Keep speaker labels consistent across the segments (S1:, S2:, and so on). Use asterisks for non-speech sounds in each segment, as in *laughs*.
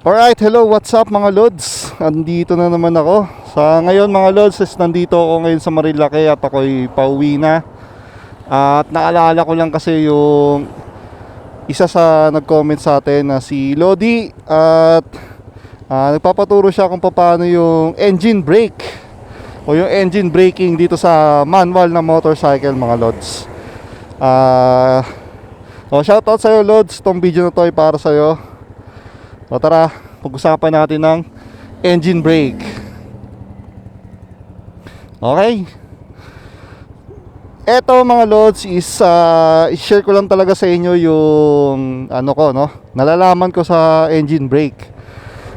S1: Alright, hello, what's up mga Lods? Andito na naman ako. Sa ngayon mga Lods, is nandito ako ngayon sa Marilake at ako'y pauwi na. At naalala ko lang kasi yung isa sa nag-comment sa atin na si Lodi at ah, nagpapaturo siya kung paano yung engine brake o yung engine braking dito sa manual na motorcycle mga Lods. Ah, oh, shoutout sa'yo Lods, tong video na to ay para sa'yo. O tara, pag-usapan natin ng engine brake. Okay. Eto mga lods is uh, i-share ko lang talaga sa inyo yung ano ko no, nalalaman ko sa engine brake.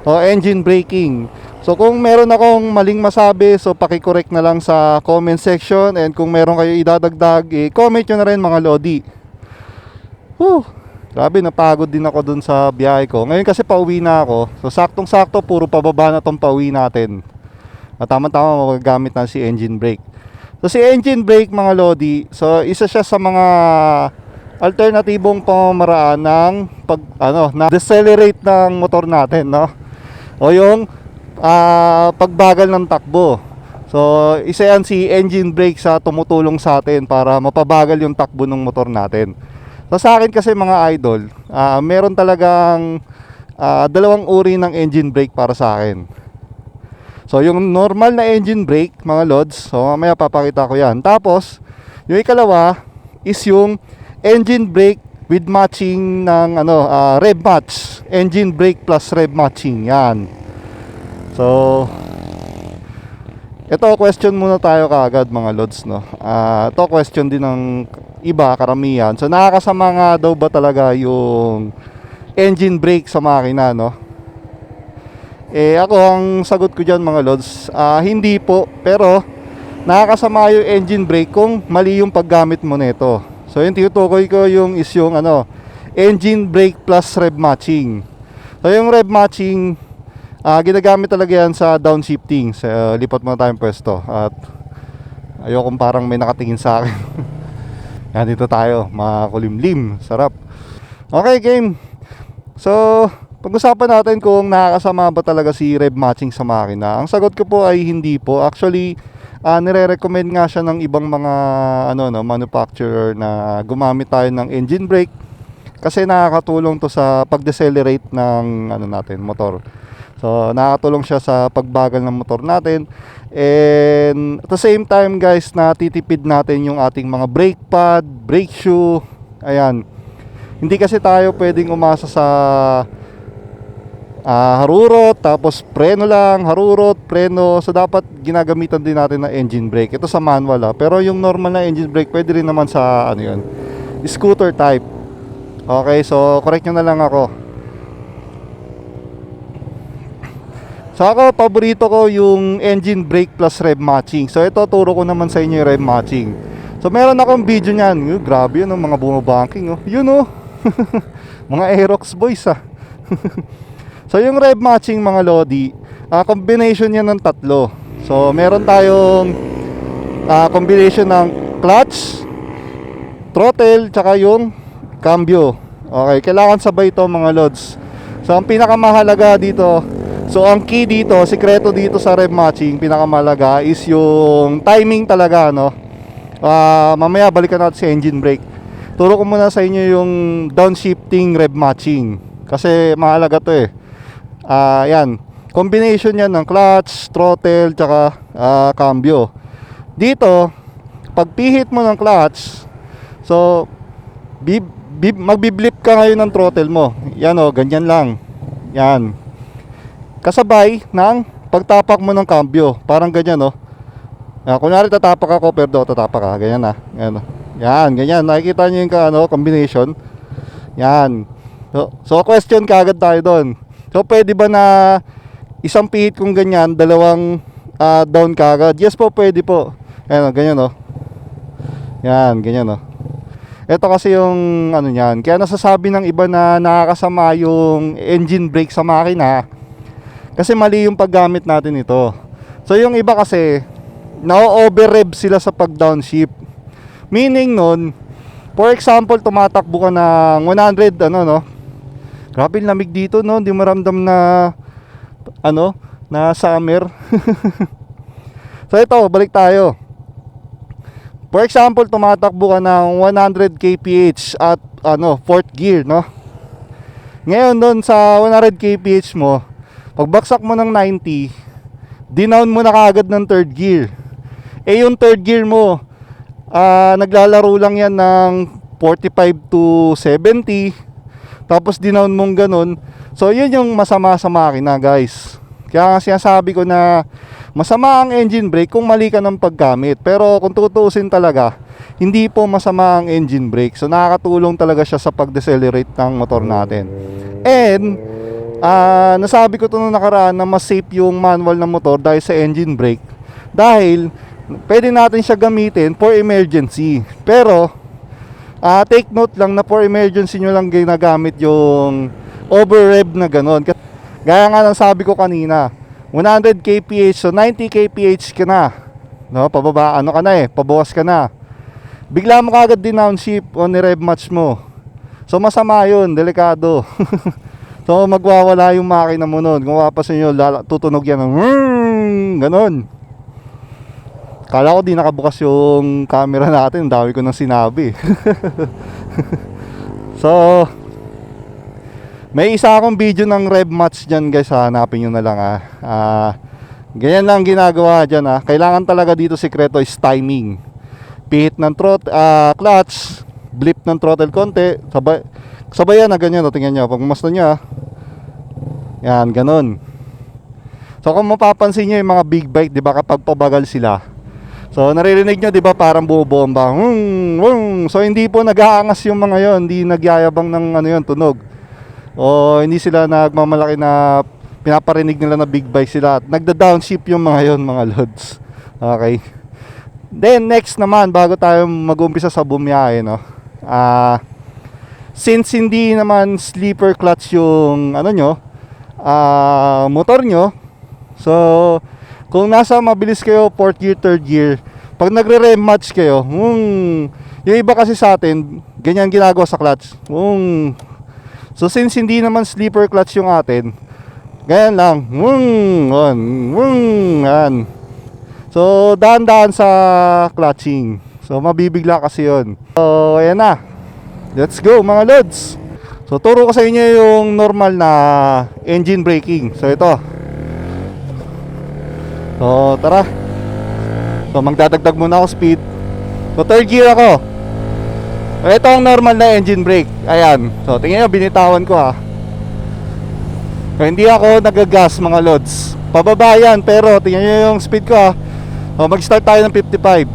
S1: O engine braking. So kung meron akong maling masabi, so paki-correct na lang sa comment section and kung meron kayo idadagdag, i-comment nyo na rin mga lodi. Whew. Grabe, napagod din ako dun sa biyahe ko. Ngayon kasi pauwi na ako. So, saktong-sakto, puro pababa na tong pauwi natin. At tama-tama magagamit na si engine brake. So, si engine brake, mga lodi, so, isa siya sa mga alternatibong pamamaraan ng pag, ano, na decelerate ng motor natin, no? O yung ah, pagbagal ng takbo. So, isa yan si engine brake sa tumutulong sa atin para mapabagal yung takbo ng motor natin. So sa akin kasi mga idol, ah, meron talagang ah, dalawang uri ng engine brake para sa akin. So yung normal na engine brake, mga lods, so mamaya papakita ko yan. Tapos, yung ikalawa is yung engine brake with matching ng ano, ah, rev match. Engine brake plus rev matching, yan. So, ito question muna tayo kaagad mga lods no. Ah, ito question din ng iba karamihan. So nakakasama nga daw ba talaga yung engine brake sa makina no? Eh ako ang sagot ko diyan mga lods, ah, hindi po, pero nakakasama yung engine brake kung mali yung paggamit mo nito. So yung tinutukoy ko yung is yung ano, engine brake plus rev matching. So yung rev matching Ah, ginagamit talaga yan sa downshifting. Sa uh, lipat muna tayong pwesto at ayokong parang may nakatingin sa akin. *laughs* yan dito tayo, makulimlim, sarap. Okay, game. So, pag-usapan natin kung nakakasama ba talaga si rev matching sa makina. Ang sagot ko po ay hindi po. Actually, ah, nire-recommend nga siya ng ibang mga ano no, manufacturer na gumamit tayo ng engine brake kasi nakakatulong to sa pag-decelerate ng ano natin, motor. So, nakakatulong siya sa pagbagal ng motor natin. And at the same time, guys, natitipid natin yung ating mga brake pad, brake shoe. Ayan. Hindi kasi tayo pwedeng umasa sa ah, harurot, tapos preno lang, harurot, preno. So, dapat ginagamitan din natin ng engine brake. Ito sa manual ah. Pero yung normal na engine brake, pwede rin naman sa ano yun, scooter type. Okay, so correct nyo na lang ako. So ako, paborito ko yung engine brake plus rev matching. So ito, turo ko naman sa inyo yung rev matching. So meron akong video niyan. Yung, grabe yun, oh, mga bumabanking. Oh. Yun oh. *laughs* mga Aerox boys ah. *laughs* so yung rev matching mga Lodi, ah, combination yan ng tatlo. So meron tayong ah, combination ng clutch, throttle, tsaka yung cambio. Okay, kailangan sabay ito mga Lods. So ang pinakamahalaga dito, So ang key dito, sikreto dito sa rev matching, pinakamalaga is yung timing talaga, no? Ah, mamaya balikan natin si engine brake. Turo ko muna sa inyo yung downshifting rev matching kasi mahalaga 'to eh. Ah, yan. Combination yan ng clutch, throttle, tsaka ah, cambio. Dito, pag pihit mo ng clutch, so bib, bib, magbiblip ka ngayon ng throttle mo. Yan o, ganyan lang. Yan kasabay ng pagtapak mo ng cambio. Parang ganyan, no? Yan, kunwari tatapak ako, pero tatapak ka. Ganyan na. Yan, yan ganyan. Nakikita nyo yung ano, combination. Yan. So, so question kagad tayo doon. So, pwede ba na isang pihit kung ganyan, dalawang ah, down kagad? Yes po, pwede po. Ayan, oh, ganyan, no? Yan, ganyan, no? Ito kasi yung ano niyan. Kaya nasasabi ng iba na nakakasama yung engine brake sa makina kasi mali yung paggamit natin ito. So yung iba kasi, na-overrev sila sa pag-downshift. Meaning nun, for example, tumatakbo ka ng 100, ano no? Grabe lamig dito, no? Hindi maramdam na ano, na summer. *laughs* so ito, balik tayo. For example, tumatakbo ka ng 100 kph at ano, fourth gear, no? Ngayon doon sa 100 kph mo, pagbaksak mo ng 90, dinown mo na kaagad ng third gear. Eh yung third gear mo, ah naglalaro lang yan ng 45 to 70. Tapos dinown mong ganun. So yun yung masama sa makina guys. Kaya nga sinasabi ko na masama ang engine brake kung mali ka ng paggamit. Pero kung tutuusin talaga, hindi po masama ang engine brake. So nakakatulong talaga siya sa pag-decelerate ng motor natin. And ah nasabi ko to nung nakaraan na mas safe yung manual ng motor dahil sa engine brake. Dahil pwede natin siya gamitin for emergency. Pero ah take note lang na for emergency nyo lang ginagamit yung over rev na ganon. Gaya nga ng sabi ko kanina, 100 kph so 90 kph ka na. No, pababa ano ka na eh, pabawas ka na. Bigla mo kagad din downshift o ni-rev match mo. So masama 'yun, delikado. *laughs* so magwawala yung makina mo nun. Kung mapapasin nyo, lala, tutunog yan ng ganon. Kala ko di nakabukas yung camera natin, ang dami ko nang sinabi. *laughs* so, may isa akong video ng rev match dyan guys, hanapin nyo na lang ah. Ah, ganyan lang ginagawa dyan ah. Kailangan talaga dito sikreto is timing. Pihit ng trot, ah, clutch, blip ng throttle konti, sabay, sabayan na ganyan, o, tingnan nyo, pag masto nyo ah. Yan, ganun. So kung mapapansin nyo yung mga big bike, di ba kapag pabagal sila, So naririnig nyo 'di ba parang bubomba. Hmm. So hindi po nag-aangas yung mga 'yon, hindi nagyayabang ng ano 'yon tunog. O hindi sila nagmamalaki na pinaparinig nila na big bike sila. Nagda-downshift yung mga 'yon, mga loads. Okay. Then next naman bago tayo mag-umpisa sa bumiyahe no. Ah since hindi naman sleeper clutch yung ano nyo, ah motor nyo. So kung nasa mabilis kayo, fourth gear, third gear, pag nagre-rem match kayo, hmm, yung iba kasi sa atin, ganyan ginagawa sa clutch. Hmm. So since hindi naman sleeper clutch yung atin, ganyan lang. Hmm, on, hmm, yan. So dahan-dahan sa clutching. So mabibigla kasi yon. So ayan na. Let's go mga lods. So turo ko sa inyo yung normal na engine braking. So ito, So, tara. So, magdadagdag muna ako speed. So, third gear ako. So, ito ang normal na engine brake. Ayan. So, tingnan nyo, binitawan ko ha. So, hindi ako nagagas mga lods. Pababa yan, pero tingnan nyo yung speed ko ha. So, mag-start tayo ng 55.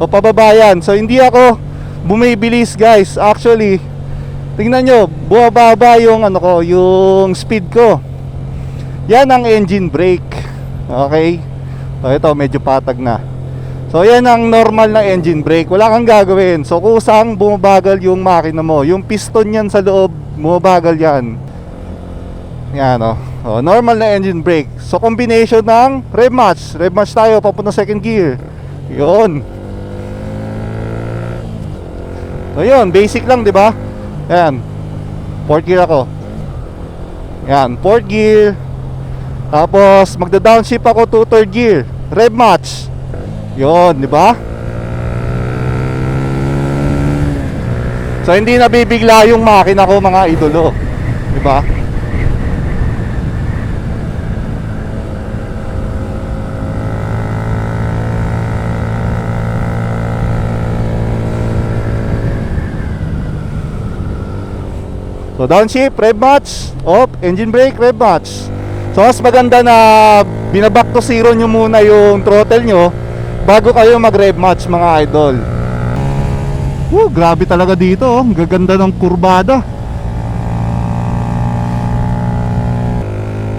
S1: So, pababa yan. So, hindi ako bumibilis guys. Actually, tingnan nyo, bumababa yung ano ko, yung speed ko. Yan ang engine brake. Okay? So ito medyo patag na. So yan ang normal na engine brake. Wala kang gagawin. So kusang bumabagal yung makina mo. Yung piston yan sa loob, bumabagal yan. Yan o. Oh. normal na engine brake. So combination ng rev match. Rev match tayo papunta second gear. Yun. So yun, basic lang, di ba? Yan. Fourth gear ako. Yan, fourth gear. Tapos magda-downshift ako to third gear. Rev match. 'Yon, di ba? So hindi nabibigla yung makina ko mga idolo. Di ba? So downshift, rev match, off, engine brake, rev match. So mas maganda na binaback to zero nyo muna yung throttle nyo bago kayo mag-rev match mga idol. Woo, grabe talaga dito oh. Gaganda ng kurbada.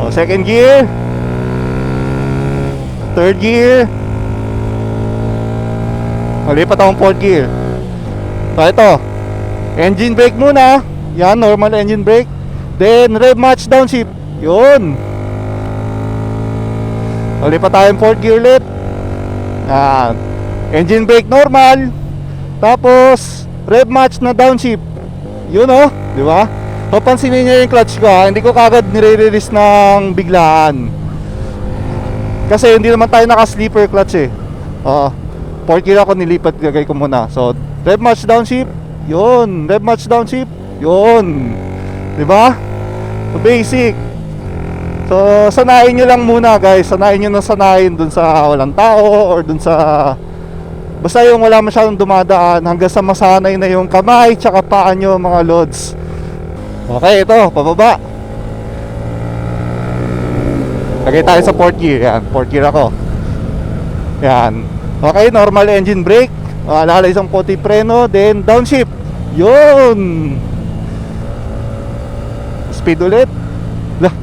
S1: Oh, second gear. Third gear. Malipat akong fourth gear. So ito. Engine brake muna. Yan, normal engine brake. Then rev match downshift. Yun. Ulit pa tayong fourth gear ulit. Yan. Engine brake normal. Tapos, rev match na downshift. Yun oh, di ba? Papansinin nyo yung clutch ko ha, hindi ko kagad nire-release ng biglaan. Kasi hindi naman tayo naka-sleeper clutch eh. Oo. 4 kilo ako nilipat gagay ko muna. So, rev match downshift. Yun. Rev match downshift. Yun. 'Di ba? So, basic. So, sanayin nyo lang muna guys. Sanayin nyo na sanayin dun sa walang tao or dun sa... Basta yung wala masyadong dumadaan hanggang sa masanay na yung kamay tsaka paa nyo mga lods. Okay, ito, pababa. Lagay tayo sa port gear. Yan, port gear ako. Yan. Okay, normal engine brake. Lalay isang puti preno, then downshift. Yun! Speed ulit. Lah.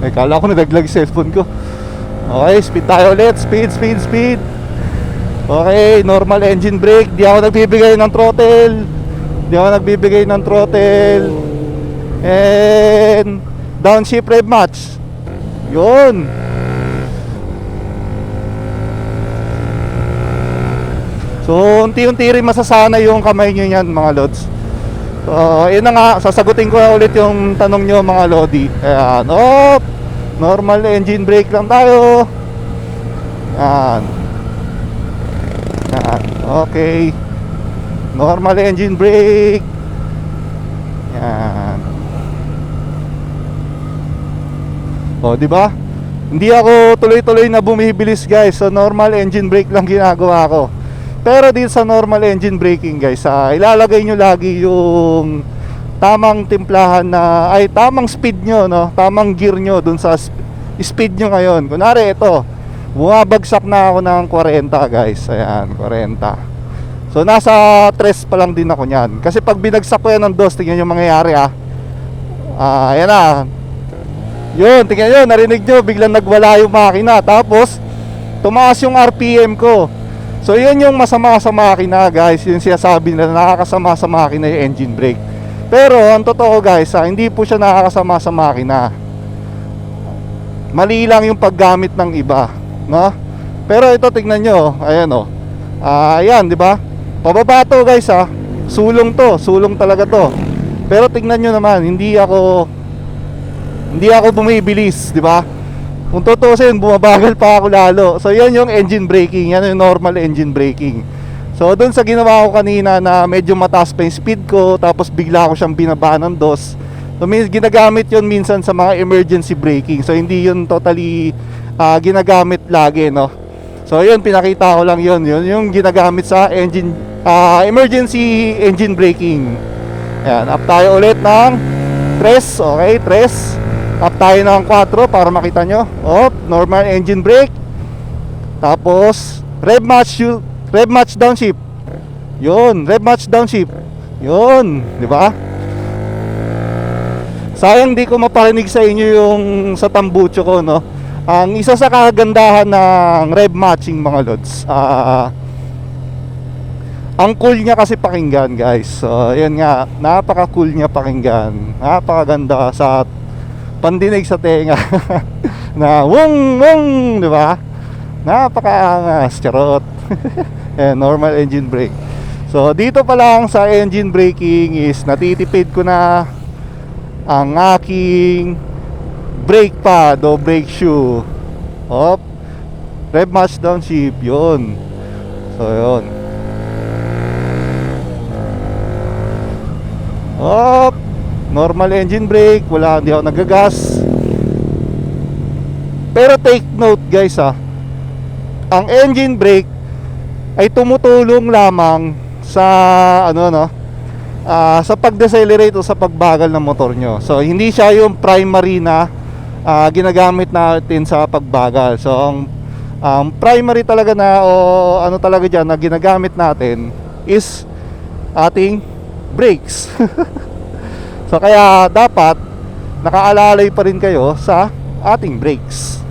S1: Ay, kala ko nadaglag cellphone ko. Okay, speed tayo ulit. Speed, speed, speed. Okay, normal engine brake. Di ako nagbibigay ng throttle. Di ako nagbibigay ng throttle. And downshift rev match. Yun. So, unti-unti rin masasana yung kamay nyo yan mga lods. So, yun na nga, sasagutin ko na ulit yung tanong nyo mga lodi. Ayan, op! Normal engine brake lang tayo. Ayan. Ayan, okay. Normal engine brake. Ayan. O, di ba? Hindi ako tuloy-tuloy na bumibilis guys. So normal engine brake lang ginagawa ko. Pero dito sa normal engine braking guys, ah, ilalagay nyo lagi yung tamang timplahan na ay tamang speed nyo, no? Tamang gear nyo dun sa sp- speed nyo ngayon. Kunwari ito, bumabagsak na ako ng 40 guys. Ayan, 40. So nasa 3 pa lang din ako niyan. Kasi pag binagsak ko yan ng dos, tingnan yung mangyayari ah. Ah, ayan na. Yun, tingnan nyo, narinig nyo, biglang nagwala yung makina. Tapos, tumaas yung RPM ko. So, yun yung masama sa makina, guys. Yung sinasabi nila, nakakasama sa makina yung engine brake. Pero, ang totoo, guys, ah, hindi po siya nakakasama sa makina. Mali lang yung paggamit ng iba, no? Pero ito, tingnan nyo, ayan o. Ah, ayan, di ba? Pababa to, guys, ah. Sulong to, sulong talaga to. Pero tingnan nyo naman, hindi ako hindi ako bumibilis, di ba? Kung tutusin, bumabagal pa ako lalo. So, yan yung engine braking. Yan yung normal engine braking. So, dun sa ginawa ko kanina na medyo mataas pa yung speed ko, tapos bigla ko siyang binaba ng dos. So, min- ginagamit yun minsan sa mga emergency braking. So, hindi yun totally ah, ginagamit lagi, no? So, yun, pinakita ko lang yun. Yun yung ginagamit sa engine, ah, emergency engine braking. Ayan, up tayo ulit ng 3, okay, 3. Up tayo ng 4 para makita nyo. Op, normal engine brake. Tapos, rev match, rev match downshift. Yun, rev match downshift. Yun, di ba? Sayang di ko maparinig sa inyo yung sa tambucho ko, no? Ang isa sa kagandahan ng rev matching mga lods, ah, ang cool niya kasi pakinggan guys So yun nga Napaka cool niya pakinggan Napakaganda sa Pandinig sa tenga *laughs* Na wong wong di ba? Napakaangas Charot. *laughs* Eh, Normal engine brake. So dito pa lang sa engine braking is Natitipid ko na Ang aking Brake pad o brake shoe. Op Rev match downshift Yun. So yun. Op! Normal engine brake, wala hindi ako nagagas. Pero take note guys ha. Ang engine brake ay tumutulong lamang sa ano no? ah, sa pag-decelerate o sa pagbagal ng motor nyo. So hindi siya yung primary na ah, ginagamit natin sa pagbagal. So ang ang primary talaga na o ano talaga diyan na ginagamit natin is ating brakes. *laughs* so kaya dapat nakaalalay pa rin kayo sa ating brakes.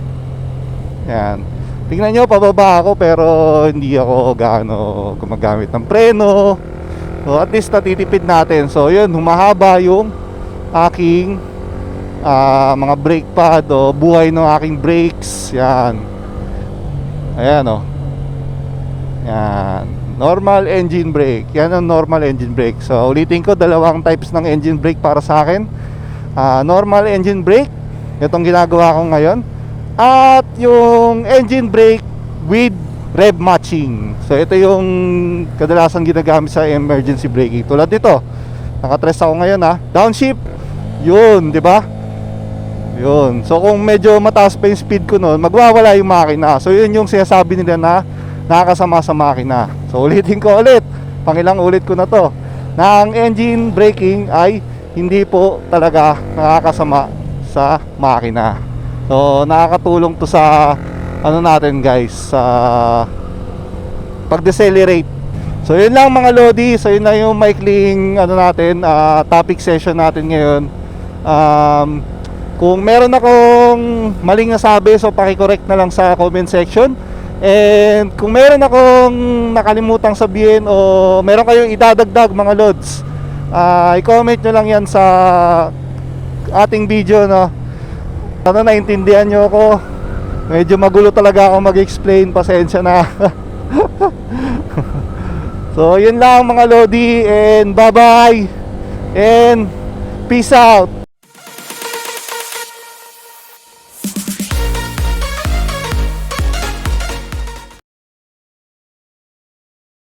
S1: Yan. Tingnan nyo, pababa ako pero hindi ako gaano gumagamit ng preno. So at least natitipid natin. So yun, humahaba yung aking ah, mga brake pad o buhay ng aking brakes. Yan. Ayan o. Yan. Normal engine brake. Yan ang normal engine brake. So, ulitin ko, dalawang types ng engine brake para sa akin. Ah, normal engine brake, itong ginagawa ko ngayon. At yung engine brake with rev matching. So, ito yung kadalasan ginagamit sa emergency braking. Tulad dito, nakatress ako ngayon ha. Downshift, yun, di ba? Yun. So kung medyo mataas pa yung speed ko noon, magwawala yung makina. So yun yung sinasabi nila na nakakasama sa makina. So ulitin ko ulit. Pangilang ulit ko na to. Na ang engine braking ay hindi po talaga nakakasama sa makina. So nakakatulong to sa ano natin guys sa pag-decelerate. So yun lang mga Lodi, so yun na yung maikling ano natin, ah, topic session natin ngayon. Um, kung meron akong maling nasabi, so paki-correct na lang sa comment section. And kung meron akong nakalimutang sabihin o meron kayong idadagdag mga Lods, ah, i-comment nyo lang yan sa ating video no. Sana naintindihan nyo ako. Medyo magulo talaga ako mag-explain, pasensya na. *laughs* so, yun lang mga Lodi and bye-bye and peace out.